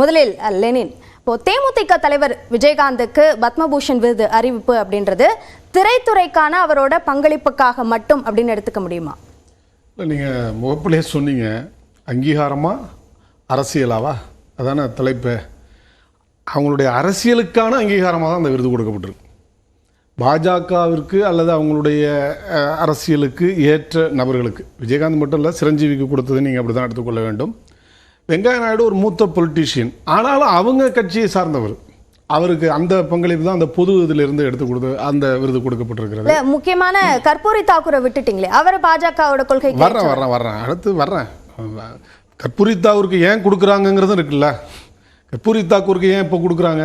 முதலில் லெனின். இப்போ தேமுதிக தலைவர் விஜயகாந்துக்கு பத்மபூஷன் விருது அறிவிப்பு அப்படின்றது திரைத்துறைக்கான அவரோட பங்களிப்புக்காக மட்டும் அப்படின்னு எடுத்துக்க முடியுமா? நீங்கள் முகப்பிலே சொன்னீங்க. அங்கீகாரமா? அரசியலாவா? அதான தலைப்பு. அவங்களுடைய அரசியலுக்கான அங்கீகாரமாக தான் அந்த விருது கொடுக்கப்பட்டிருக்கு. பாஜகவிற்கு அல்லது அவங்களுடைய அரசியலுக்கு ஏற்ற நபர்களுக்கு. விஜயகாந்த் மட்டும் இல்லை சிரஞ்சீவிக்கு கொடுத்தது நீங்கள் அப்படி தான் எடுத்துக்கொள்ள வேண்டும். வெங்கைய நாயுடு ஒரு மூத்த பொலிட்டீஷியன் ஆனாலும் அவங்க கட்சியை சார்ந்தவர். அவருக்கு அந்த பங்களிப்பு தான் அந்த பொது இதிலிருந்து எடுத்து கொடுத்து அந்த விருது கொடுக்கப்பட்டிருக்கிறது. முக்கியமான கற்பூரி தாக்கூரை விட்டுட்டீங்களே அவர் பாஜகவோட கொள்கை வர்றேன் வர்றேன் வர்றேன். அடுத்து வர்றேன். கற்பூரி தாக்கூருக்கு ஏன் கொடுக்குறாங்கங்கிறதும் இருக்குல்ல. கற்பூரி தாக்கூருக்கு ஏன் இப்போ கொடுக்குறாங்க?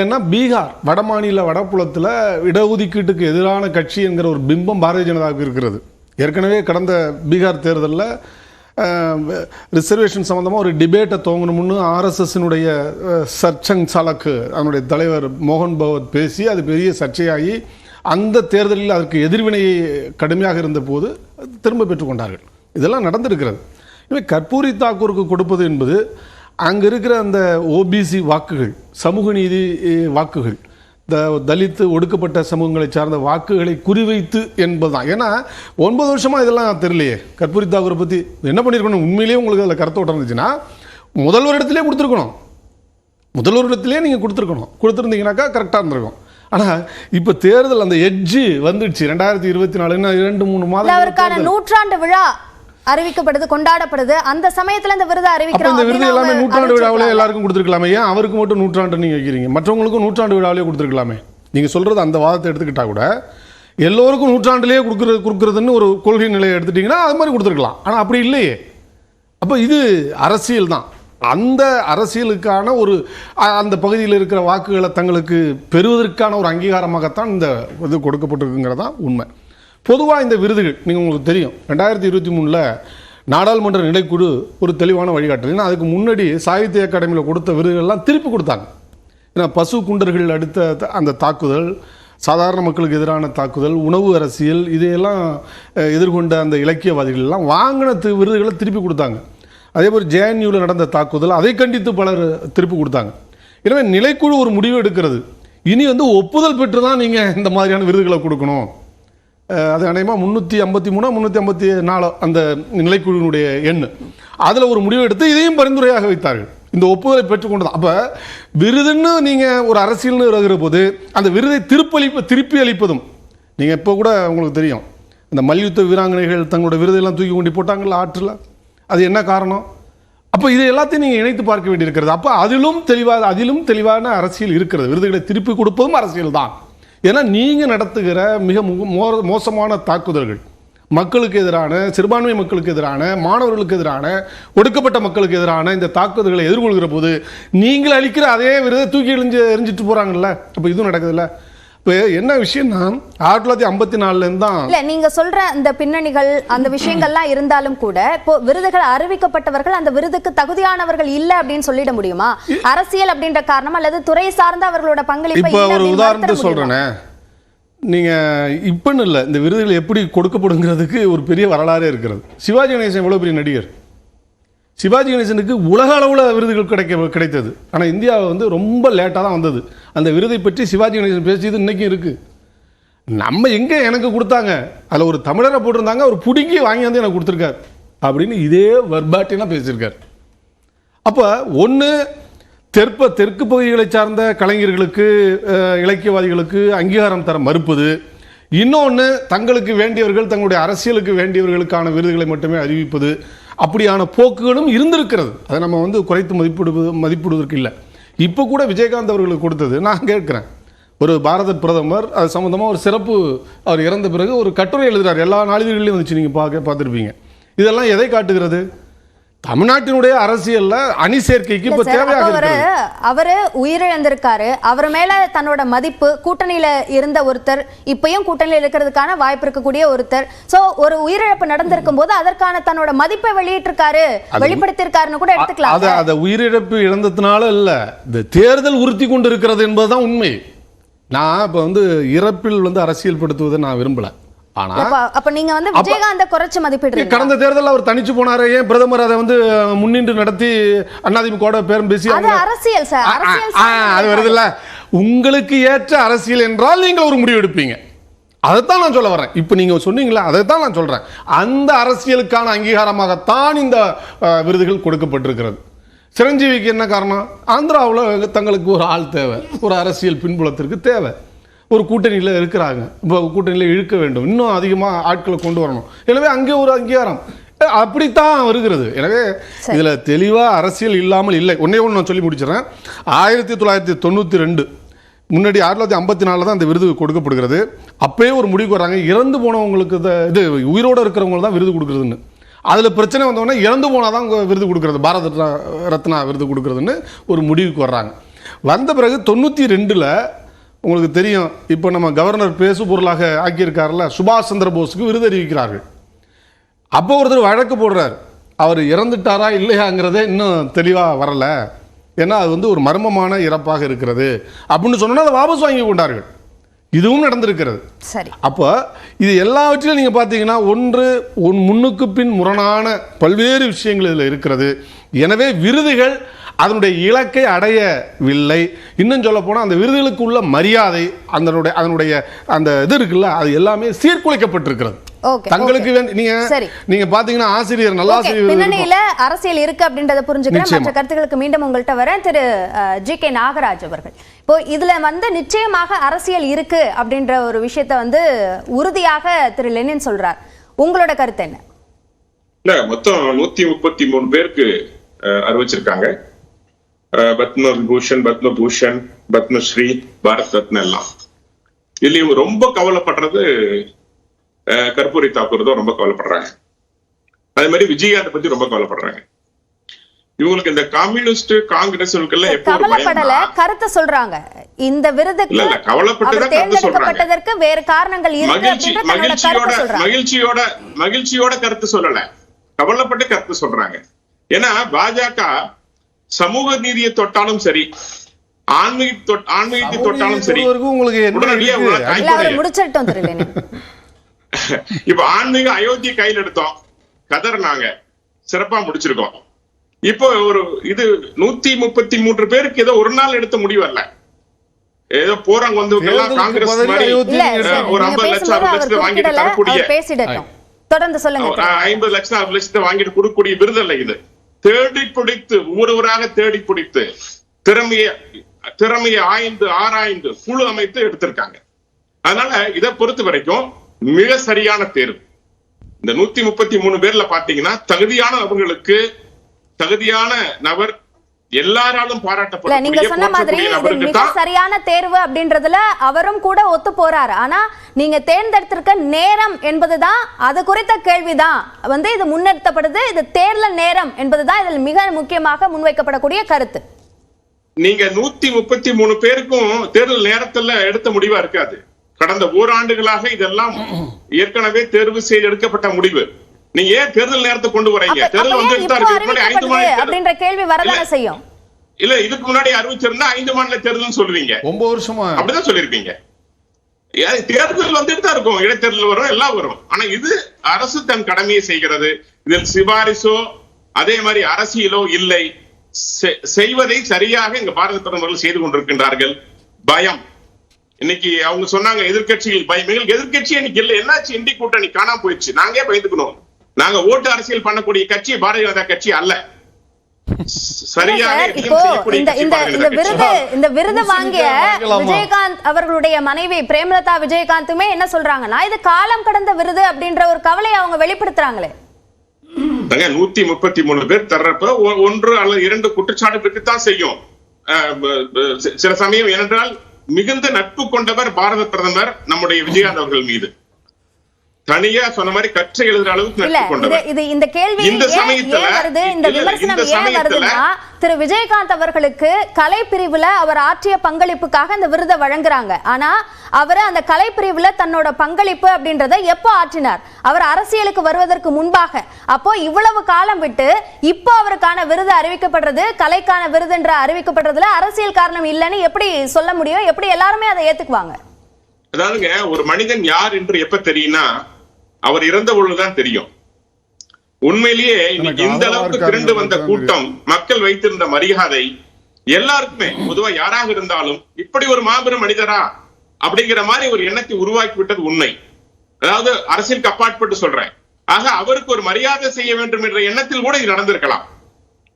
ஏன்னா பீகார் வடமாநில வடபுலத்தில் இடஒதுக்கீட்டுக்கு எதிரான கட்சி என்கிற ஒரு பிம்பம் பாரதிய ஜனதாவுக்கு இருக்கிறது. ஏற்கனவே கடந்த பீகார் தேர்தலில் ரிசர்வேஷன் சம்மந்தமாக ஒரு டிபேட்டை துவங்கணும்னு ஆர்எஸ்எஸ்னுடைய சர்ச்சங் சாலக்கு அதனுடைய தலைவர் மோகன் பகவத் பேசி அது பெரிய சர்ச்சையாகி அந்த தேர்தலில் அதற்கு எதிர்வினை கடுமையாக இருந்தபோது திரும்ப பெற்றுக்கொண்டார்கள் இதெல்லாம் நடந்திருக்கிறது. எனவே கற்பூரி தாக்கூருக்கு கொடுப்பது என்பது அங்கே இருக்கிற அந்த ஓபிசி வாக்குகள் சமூக நீதி வாக்குகள் த தலித்து ஒடுக்கப்பட்ட சமூகங்களை சார்ந்த வாக்குகளை குறிவைத்து என்பதுதான். ஏன்னா ஒன்பது வருஷமா இதெல்லாம் தெரியலையே. கற்பூரி தாக்கூரை பற்றி என்ன பண்ணியிருக்கணும் உண்மையிலேயே உங்களுக்கு அதில் கருத்தோட்டம் இருந்துச்சுன்னா முதல்வர் இடத்திலே கொடுத்துருக்கணும். முதல்வரிடத்திலே நீங்கள் கொடுத்துருக்கணும். கொடுத்துருந்தீங்கன்னாக்கா கரெக்டாக இருந்திருக்கும். ஆனால் இப்போ தேர்தல் அந்த எட்ஜு வந்துடுச்சு. ரெண்டாயிரத்தி இருபத்தி நாலுன்னா இரண்டு மூணு மாதம் நூற்றாண்டு விழா அறிவிக்கப்படுது கொண்டாடப்படுது. அந்த சமயத்துல இந்த விருதை அறிவிக்கிறோம் இந்த விருது எல்லாமே நூற்றாண்டு விழாவிலே. எல்லாருக்கும் கொடுத்துருக்கலாமே. ஏன்? அவருக்கு மட்டும் நூற்றாண்டு நீங்கள் வைக்கிறீங்க. மற்றவங்களுக்கும் நூற்றாண்டு விழாவிலே கொடுத்துருக்கலாமே. நீங்கள் சொல்கிறது அந்த வாதத்தை எடுத்துக்கிட்டா கூட எல்லோருக்கும் நூற்றாண்டுலேயே கொடுக்குறது கொடுக்குறதுன்னு ஒரு கொள்கை நிலையை எடுத்துட்டிங்கன்னா அது மாதிரி கொடுத்துருக்கலாம். ஆனால் அப்படி இல்லையே. அப்போ இது அரசியல் தான். அந்த அரசியலுக்கான ஒரு அந்த பகுதியில் இருக்கிற வாக்குகளை தங்களுக்கு பெறுவதற்கான ஒரு அங்கீகாரமாகத்தான் இந்த இது கொடுக்கப்பட்டிருக்குங்கிறது தான் உண்மை. பொதுவாக இந்த விருதுகள் நீங்கள் உங்களுக்கு தெரியும். ரெண்டாயிரத்தி இருபத்தி மூணில் நாடாளுமன்ற நிலைக்குழு ஒரு தெளிவான வழிகாட்டல். ஏன்னா அதுக்கு முன்னாடி சாகித்ய அகாடமியில் கொடுத்த விருதுகள்லாம் திருப்பி கொடுத்தாங்க. ஏன்னா பசு குண்டர்கள் அடுத்த த- அந்த தாக்குதல் சாதாரண மக்களுக்கு எதிரான தாக்குதல் உணவு அரசியல் இதையெல்லாம் எதிர்கொண்ட அந்த இலக்கியவாதிகள் எல்லாம் வாங்கின விருதுகளை திருப்பி கொடுத்தாங்க. அதே போல் ஜேஎன்யூவில் நடந்த தாக்குதல் அதை கண்டித்து பலர் திருப்பி கொடுத்தாங்க. எனவே நிலைக்குழு ஒரு முடிவு எடுக்கிறது. இனி வந்து ஒப்புதல் பெற்று தான் நீங்கள் இந்த மாதிரியான விருதுகளை கொடுக்கணும். அது அநேகமாக முந்நூற்றி ஐம்பத்தி மூணோ முந்நூற்றி ஐம்பத்தி நாலோ அந்த நிலைக்குழுவினுடைய எண். அதில் ஒரு முடிவு எடுத்து இதையும் பரிந்துரையாக வைத்தார்கள். இந்த ஒப்புதலை பெற்றுக்கொண்டது அப்போ விருதுன்னு நீங்கள் ஒரு அரசியல்னு இருக்கிற போது அந்த விருதை திருப்பளிப்பு திருப்பி அளிப்பதும் நீங்கள் இப்போ கூட உங்களுக்கு தெரியும். இந்த மல்யுத்த வீராங்கனைகள் தங்களோட விருதையெல்லாம் தூக்கி கொண்டு போட்டாங்கல்ல ஆற்றில். அது என்ன காரணம்? அப்போ இது எல்லாத்தையும் நீங்கள் இணைத்து பார்க்க வேண்டியிருக்கிறது. அப்போ அதிலும் தெளிவாக அதிலும் தெளிவான அரசியல் இருக்கிறது. விருதுகளை திருப்பி கொடுப்பதும் அரசியல் தான் ஏன்னா நீங்கள் நடத்துகிற மிக மோ- மோசமான தாக்குதல்கள் மக்களுக்கு எதிரான சிறுபான்மை மக்களுக்கு எதிரான மாணவர்களுக்கு எதிரான ஒடுக்கப்பட்ட மக்களுக்கு எதிரான இந்த தாக்குதல்களை எதிர்கொள்கிற போது நீங்கள் அளிக்கிற அதே விருதை தூக்கி எழிஞ்சு எரிஞ்சிட்டு போகிறாங்கல்ல அப்போ இதுவும் நடக்குதுல்ல? இப்போ என்ன விஷயம்னா ஆயிரத்தி தொள்ளாயிரத்தி ஐம்பத்தி நாலுலேருந்து தான் இல்ல நீங்க சொல்ற இந்த பின்னணிகள் அந்த விஷயங்கள்லாம் இருந்தாலும் கூட இப்போ விருதுகள் அறிவிக்கப்பட்டவர்கள் அந்த விருதுக்கு தகுதியானவர்கள் இல்ல அப்படின்னு சொல்லிட முடியுமா? அரசியல் அப்படின்ற காரணம் அல்லது துறை சார்ந்த அவர்களோட பங்களிப்பை இப்போ ஒரு உதாரணத்தை? சொல்கிறேனே நீங்கள் இப்போன்னு இல்லை இந்த விருதுகள் எப்படி கொடுக்கப்படுங்கிறதுக்கு ஒரு பெரிய வரலாறே இருக்கிறது. சிவாஜி கணேசன் எவ்வளோ பெரிய நடிகர்? சிவாஜி கணேசனுக்கு உலக அளவில் விருதுகள் கிடைக்க கிடைத்தது. ஆனால் இந்தியாவை வந்து ரொம்ப லேட்டாக தான் வந்தது. அந்த விருதை பற்றி சிவாஜி கணேசன் பேசியது இன்றைக்கும் இருக்குது நம்ம எங்கே எனக்கு கொடுத்தாங்க? அதில் ஒரு தமிழரை போட்டிருந்தாங்க அவர் பிடுங்கி வாங்கி வந்து எனக்கு கொடுத்துருக்காரு. அப்படின்னு இதே வர்பாட்டினா பேசியிருக்காரு. அப்போ ஒன்று தெற்ப தெற்கு பகுதிகளை சார்ந்த கலைஞர்களுக்கு இலக்கியவாதிகளுக்கு அங்கீகாரம் தர மறுப்பது. இன்னொன்று தங்களுக்கு வேண்டியவர்கள் தங்களுடைய அரசியலுக்கு வேண்டியவர்களுக்கான விருதுகளை மட்டுமே அறிவிப்பது. அப்படியான போக்குகளும் இருந்திருக்கிறது. அதை நம்ம வந்து குறைத்து மதிப்பிடுவது மதிப்பிடுவதற்கு இல்லை. இப்போ கூட விஜயகாந்த் அவர்களுக்கு கொடுத்தது நான் கேட்குறேன். ஒரு பாரத பிரதமர் அது சம்மந்தமாக ஒரு சிறப்பு அவர் இறந்த பிறகு ஒரு கட்டுரை எழுதுகிறார் எல்லா நாளிதழ்களையும் வந்துச்சு நீங்கள் பார்க்க பார்த்துருப்பீங்க. இதெல்லாம் எதை காட்டுகிறது? தமிழ்நாட்டினுடைய அரசியல்ல அணி சேர்க்கைக்கு இப்போ தேவையாக அவரு அவரு உயிரிழந்திருக்காரு. அவர் மேல தன்னோட மதிப்பு கூட்டணியில இருந்த ஒருத்தர் இப்பயும் கூட்டணியில இருக்கிறதுக்கான வாய்ப்பு இருக்கக்கூடிய ஒருத்தர். சோ ஒரு உயிரிழப்பு நடந்திருக்கும் போது அதற்கான தன்னோட மதிப்பை வெளியிட்டிருக்காரு. வெளிப்படுத்தியிருக்காருன்னு கூட எடுத்துக்கலாம் அதை அதை உயிரிழப்பு இழந்ததுனால இல்ல. இந்த தேர்தல் உறுத்தி கொண்டு இருக்கிறது என்பதுதான் உண்மை. நான் இப்போ வந்து இறப்பில் வந்து அரசியல் படுத்துவதை நான் விரும்பல. ஆனா அப்ப நீங்க வந்து விஜயகாந்த குறைச்சு மதிப்பிடுறீங்க கடந்த தேர்தலில் அவர் தனிச்சு போனாரு ஏன் பிரதமர் அதை வந்து முன்னின்று நடத்தி அதிமுக பேரும் பேசி அது அரசியல் சார் அது வருதுல்ல. உங்களுக்கு ஏற்ற அரசியல் என்றால் நீங்கள் ஒரு முடிவு எடுப்பீங்க. அதைத்தான் நான் சொல்ல வரேன் இப்போ நீங்க சொன்னீங்களா அதைத்தான் நான் சொல்றேன். அந்த அரசியலுக்கான அங்கீகாரமாகத்தான் இந்த விருதுகள் கொடுக்கப்பட்டிருக்கிறது. சிரஞ்சீவிக்கு என்ன காரணம்? ஆந்திராவில் தங்களுக்கு ஒரு ஆள் தேவை ஒரு அரசியல் பின்புலத்திற்கு தேவை. ஒரு கூட்டணியில் இருக்கிறாங்க. இப்போ கூட்டணியில் இழுக்க வேண்டும். இன்னும் அதிகமாக ஆட்களை கொண்டு வரணும். எனவே அங்கே ஒரு அங்கீகாரம். அப்படித்தான் வருகிறது. எனவே இதுல தெளிவா அரசியல் இல்லாமல் இல்லை. ஒன்னே ஒன்று நான் சொல்லி முடிச்சிடறேன். ஆயிரத்தி தொள்ளாயிரத்தி தொண்ணூற்றி ரெண்டு முன்னாடி ஆயிரத்தி தொள்ளாயிரத்தி ஐம்பத்தி நாலில் தான் இந்த விருது கொடுக்கப்படுகிறது. அப்பயே ஒரு முடிவுக்கு வராங்க. இறந்து போனவங்களுக்கு இது உயிரோடு இருக்கிறவங்களுக்கு தான் விருது கொடுக்குறதுன்னு. அதில் பிரச்சனை வந்தவொடனே இறந்து போனால் தான் விருது கொடுக்குறது. பாரத ரத்னா ரத்னா விருது கொடுக்குறதுன்னு ஒரு முடிவுக்கு வர்றாங்க. வந்த பிறகு தொண்ணூற்றி ரெண்டில் உங்களுக்கு தெரியும் இப்போ நம்ம கவர்னர் பேசு பொருளாக ஆக்கியிருக்காருல சுபாஷ் சந்திர போஸுக்கு விருது அறிவிக்கிறார்கள். அப்போ ஒருத்தர் வழக்கு போடுறார் அவர் இறந்துட்டாரா இல்லையாங்கிறதே இன்னும் தெளிவாக வரல. ஏன்னா அது வந்து ஒரு மர்மமான இறப்பாக இருக்கிறது. அப்படின்னு சொன்னோன்னா அதை வாபஸ் வாங்கி கொண்டார்கள். இதுவும் நடந்திருக்கிறது. சரி. அப்போ இது எல்லாவற்றிலும் நீங்கள் பார்த்தீங்கன்னா ஒன்று ஒன் முன்னுக்கு பின் முரணான பல்வேறு விஷயங்கள் இதில் இருக்கிறது. எனவே விருதுகள் அதனுடைய இலக்கை அடையவில்லை. இன்னும் சொல்ல போனால் அந்த விருதுகளுக்கு உள்ள மரியாதை அதனுடைய அதனுடைய அந்த இது இருக்குல்ல அது எல்லாமே சீர்குலைக்கப்பட்டிருக்கிறது. தங்களுக்கு நீங்க சரி. நீங்க பாத்தீங்கன்னா ஆசிரியர் இருக்கும். பின்னணியில அரசியல் இருக்கு அப்படின்றத புரிஞ்சுக்கிறேன். மற்ற கருத்துக்களுக்கு மீண்டும் உங்கள்கிட்ட வரேன். திரு ஜி கே நாகராஜ் அவர்கள். இப்போ இதுல வந்து நிச்சயமாக அரசியல் இருக்கு அப்படின்ற ஒரு விஷயத்த வந்து உறுதியாக திரு லெனின் சொல்றார். உங்களோட கருத்து என்ன? இல்ல மொத்தம் நூத்தி முப்பத்தி மூணு பேருக்கு அறிவிச்சிருக்காங்க. அஹ், பத்ம விபூஷன் பத்ம பூஷன் பத்மஸ்ரீ பாரத் ரத்னா எல்லாம் இதுல இவங்க ரொம்ப கவலைப்படுறது கற்பூரி தாக்கூர் தான் ரொம்ப கவலைப்படுறாங்க. அதே மாதிரி விஜயகாந்த் பத்தி ரொம்ப கவலைப்படுறாங்க. இவங்களுக்கு இந்த கம்யூனிஸ்ட் காங்கிரஸ் கவலைப்படல கருத்தை சொல்றாங்க. இந்த விருதுக்கு. தேர்ந்தெடுக்கப்பட்டதற்கு வேறு காரணங்கள் மகிழ்ச்சியோட மகிழ்ச்சியோட மகிழ்ச்சியோட கருத்து சொல்லல. கவலைப்பட்டு கருத்து சொல்றாங்க. ஏன்னா பாஜக சமூக நீதியை தொட்டாலும் சரி ஆன்மீக ஆன்மீகத்தை தொட்டாலும் சரி உங்களுக்கு இப்ப ஆன்மீக அயோத்தி கையில் எடுத்தோம் கதர்னாங்க சிறப்பா முடிச்சிருக்கோம். இப்போ ஒரு இது நூத்தி முப்பத்தி மூன்று பேருக்கு ஏதோ ஒரு நாள் எடுத்த முடிவு அல்ல. ஏதோ போறாங்க வந்து காங்கிரஸ் மாதிரி ஒரு ஐம்பது லட்சம் அறுபது லட்சத்தை வாங்கிட்டு தரக்கூடிய தொடர்ந்து சொல்லுங்க. ஐம்பது லட்சம் அறுபது லட்சத்தை வாங்கிட்டு கொடுக்கக்கூடிய விருது அல்ல இது. தேடி பிடித்து ஒவ்வொருவராக தேடி பிடித்து திறமைய திறமையை ஆய்ந்து ஆராய்ந்து குழு அமைத்து எடுத்திருக்காங்க. அதனால இதை பொறுத்த வரைக்கும் மிக சரியான தேர்வு. இந்த நூத்தி முப்பத்தி மூணு பேர்ல பாத்தீங்கன்னா தகுதியான நபர்களுக்கு தகுதியான நபர் எல்லாராலும் இல்ல நீங்க சொன்ன மாதிரி மிக சரியான தேர்வு அப்படின்றதுல அவரும் கூட ஒத்து போறாரு. ஆனா நீங்க தேர்ந்தெடுத்திருக்க நேரம் என்பதுதான் அது குறித்த கேள்விதான். வந்து இது முன்னிறுத்தப்படுது இது தேர்தல் நேரம் என்பதுதான் இதில் மிக முக்கியமாக முன்வைக்கப்படக்கூடிய கருத்து. நீங்க நூத்தி முப்பத்தி மூணு பேருக்கும் தேர்தல் நேரத்துல எடுத்த முடிவா இருக்காது. கடந்த ஓராண்டுகளாக இதெல்லாம் ஏற்கனவே தேர்வு செய்து எடுக்கப்பட்ட முடிவு. நீங்க ஏன் தேர்தல் நேரத்தை கொண்டு வரீங்க? தேர்தல் வந்து அப்படின்ற கேள்வி வரதானே இல்ல. செய்யும். இல்ல இதுக்கு முன்னாடி அறிவிச்சிருந்தா ஐந்து மாநில தேர்தல் சொல்லுவீங்க ஒன்பது வருஷமா? அப்படிதான் சொல்லிருப்பீங்க தேர்தல் வந்துட்டு தான் இருக்கும். இடைத்தேர்தல் வரும் எல்லாம் வரும். ஆனா இது அரசு தன் கடமையை செய்கிறது. இதில் சிபாரிசோ அதே மாதிரி அரசியலோ இல்லை. செ- செய்வதை சரியாக இங்க பாரத பிரதமர்கள் செய்து கொண்டிருக்கின்றார்கள். பயம். இன்னைக்கு அவங்க சொன்னாங்க எதிர்க்கட்சிகள் பயம் எங்களுக்கு எதிர்க்கட்சி இன்னைக்கு இல்ல. என்னாச்சு? இந்தி கூட்டணி காணாம போயிடுச்சு. நாங்க பயந்துக்கணும்? நாங்க ஓட்டு அரசியல் பண்ணக்கூடிய கட்சி பாரதிய ஜனதா கட்சி அல்ல இந்த. விருது இந்த விருது முஸ்லிம்கள் வாங்கிய? விஜயகாந்த் அவர்களுடைய மனைவி பிரேமலதா விஜயகாந்துமே என்ன சொல்றாங்கன்னா இது காலம் கடந்த விருது அப்படின்ற ஒரு கவலையை அவங்க வெளிப்படுத்துறாங்களே நூத்தி முப்பத்தி மூணு பேர் தர்றப்ப ஒன்று அல்லது இரண்டு குற்றச்சாட்டு இருக்கத்தான் செய்யும் சில சமயம் ஏனென்றால் மிகுந்த நட்பு கொண்டவர் பாரத பிரதமர் நம்முடைய விஜயகாந்த் அவர்கள் மீது தனியா சொன்ன மாதிரி கற்றை எழுதுற அளவுக்கு இல்ல இது இந்த கேள்வி இந்த சமயத்துல- வருது? இந்த விமர்சனம் ஏன் வருதுன்னா திரு விஜயகாந்த் அவர்களுக்கு கலை பிரிவுல அவர் ஆற்றிய பங்களிப்புக்காக இந்த விருதை வழங்குறாங்க. ஆனா அவர் அந்த கலை பிரிவுல தன்னோட பங்களிப்பு அப்படின்றத எப்போ ஆற்றினார்? அவர் அரசியலுக்கு வருவதற்கு முன்பாக. அப்போ இவ்வளவு காலம் விட்டு இப்போ அவருக்கான விருது அறிவிக்கப்படுறது கலைக்கான விருதுன்ற அறிவிக்கப்படுறதுல அரசியல் காரணம் இல்லைன்னு எப்படி சொல்ல முடியும்? எப்படி எல்லாருமே அதை ஏத்துக்குவாங்க? அதாவதுங்க ஒரு மனிதன் யார் என்று எப்ப தெரியும்னா அவர் இறந்த பொழுதுதான் தெரியும். உண்மையிலேயே இன்னைக்கு இந்த அளவுக்கு திரண்டு வந்த கூட்டம் மக்கள் வைத்திருந்த மரியாதை எல்லாருக்குமே பொதுவா யாராக இருந்தாலும் இப்படி ஒரு மாபெரும் மனிதரா அப்படிங்கிற மாதிரி ஒரு எண்ணத்தை உருவாக்கி விட்டது உண்மை. அதாவது அரசியலுக்கு அப்பாற்பட்டு சொல்றேன். ஆக அவருக்கு ஒரு மரியாதை செய்ய வேண்டும் என்ற எண்ணத்தில் கூட இது நடந்திருக்கலாம்.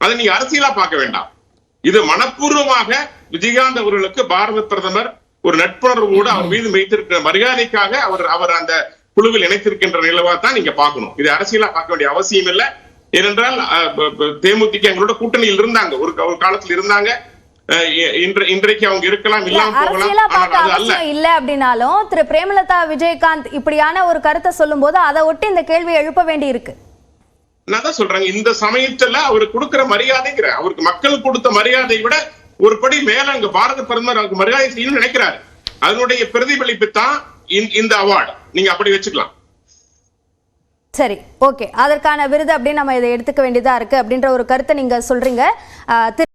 அதை நீங்க அரசியலா பார்க்க வேண்டாம். இது மனப்பூர்வமாக விஜயகாந்த் அவர்களுக்கு பாரத பிரதமர் ஒரு நட்புணர்வோடு அவர் மீது வைத்திருக்கிற மரியாதைக்காக அவர் அவர் அந்த குழுவில் இணைத்திருக்கின்ற நிலவா தான் நீங்க பார்க்கணும். இது அரசியலா பார்க்க வேண்டிய அவசியம் இல்லை. ஏனென்றால் தேமுதிக எங்களோட கூட்டணியில் இருந்தாங்க. ஒரு காலத்தில் இருந்தாங்க. இன்றைக்கு அவங்க இருக்கலாம் இல்ல, இல்லாம அப்படின்னாலும் திரு. பிரேமலதா விஜயகாந்த் இப்படியான ஒரு கருத்தை சொல்லும்போது அதை ஒட்டி இந்த கேள்வி எழுப்ப வேண்டி இருக்கு நான் தான் இந்த சமயத்துல அவர் கொடுக்கிற மரியாதைங்கிற அவருக்கு மக்கள் கொடுத்த மரியாதை விட ஒரு படி மேல அங்க பாரத பிரதமர் அவருக்கு மரியாதை செய்யணும்னு நினைக்கிறாரு. அதனுடைய பிரதிபலிப்பு தான் இந்த- இந்த அவார்டு நீங்க அப்படி வச்சுக்கலாம். சரி ஓகே அதற்கான விருது அப்படின்னு நம்ம இதை எடுத்துக்க வேண்டியதா இருக்கு அப்படின்ற ஒரு கருத்தை நீங்க சொல்றீங்க.